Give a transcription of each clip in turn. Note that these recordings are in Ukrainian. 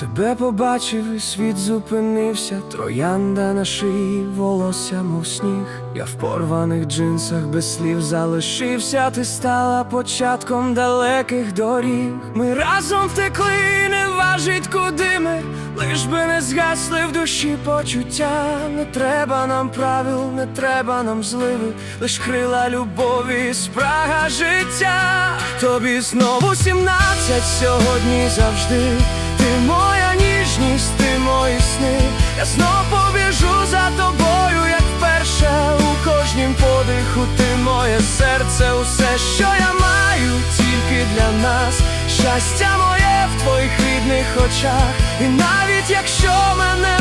Тебе побачив і світ зупинився, троянда на шиї, волосся, мов сніг. Я в порваних джинсах без слів залишився. Ти стала початком далеких доріг. Ми разом втекли, не важить куди ми, лиш би не згасли в душі почуття. Не треба нам правил, не треба нам зливи, лиш крила любові, спрага життя. Тобі знову сімнадцять сьогодні завжди. Ти моя ти мої сни. Я знов побіжу за тобою, як вперше у кожнім подиху. Ти моє серце, усе, що я маю, тільки для нас. Щастя моє в твоїх рідних очах. І навіть якщо мене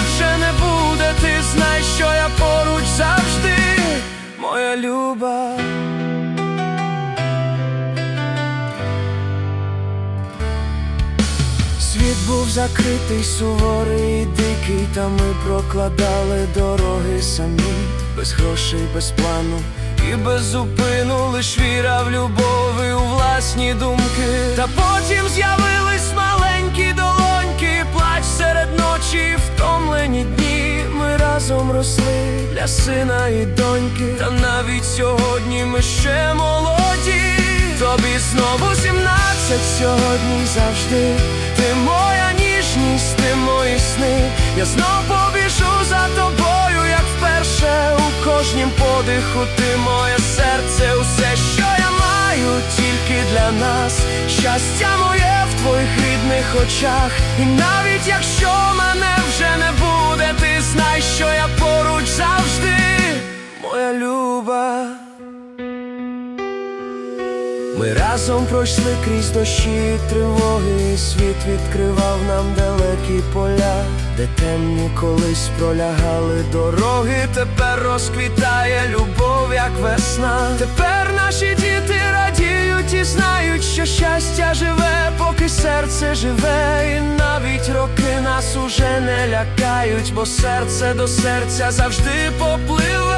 Світ був закритий, суворий дикий, та ми прокладали дороги самі, без грошей, без плану і без зупину, лиш віра в любов і у власні думки. Та потім з'явились маленькі долоньки, плач серед ночі, втомлені дні. Ми разом росли для сина і доньки. Та навіть сьогодні ми ще молоді. Тобі знову сімнадцять сьогодні завжди. Сни. Я знов побіжу за тобою, як вперше у кожнім подиху. Ти моє серце, усе, що я маю, тільки для нас. Щастя моє в твоїх рідних очах. І навіть якщо мене Ми разом пройшли крізь дощі і тривоги, і світ відкривав нам далекі поля, де темні колись пролягали дороги. Тепер розквітає любов, як весна. Тепер наші діти радіють і знають, що щастя живе, поки серце живе, і навіть роки нас уже не лякають, бо серце до серця завжди попливе.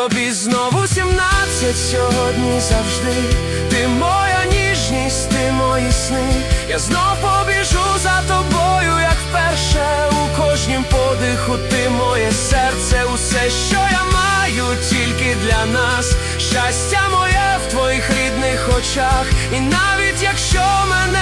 Тобі знову сімнадцять сьогодні завжди. Ти моя ніжність, ти мої сни. Я знов побіжу за тобою, як вперше у кожнім подиху. Ти моє серце, усе, що я маю, тільки для нас. Щастя моє в твоїх рідних очах. І навіть якщо мене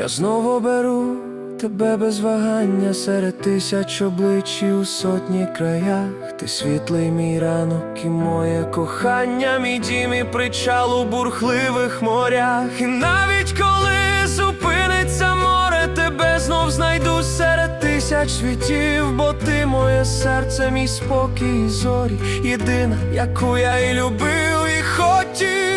Я знову беру тебе без вагання серед тисяч облич і у сотні краях. Ти світлий мій ранок і моє кохання, мій дім і причал у бурхливих морях. І навіть коли зупиниться море, тебе знов знайду серед тисяч світів, бо ти моє серце, мій спокій і зорі, єдина, яку я і любив, і хотів.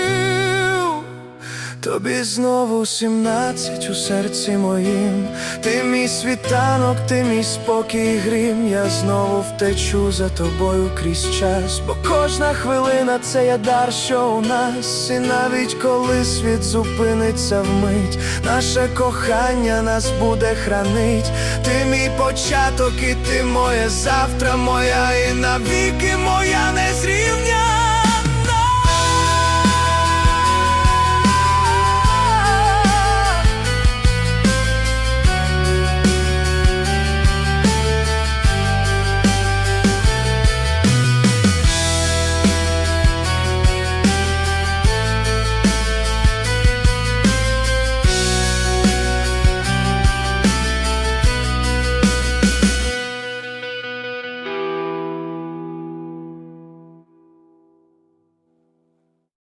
Тобі знову сімнадцять у серці моїм, ти мій світанок, ти мій спокій грім. Я знову втечу за тобою крізь час, бо кожна хвилина це є дар, що у нас, і навіть коли світ зупиниться вмить, наше кохання нас буде хранить. Ти мій початок, і ти моє завтра, моя і навіки моя незрівня.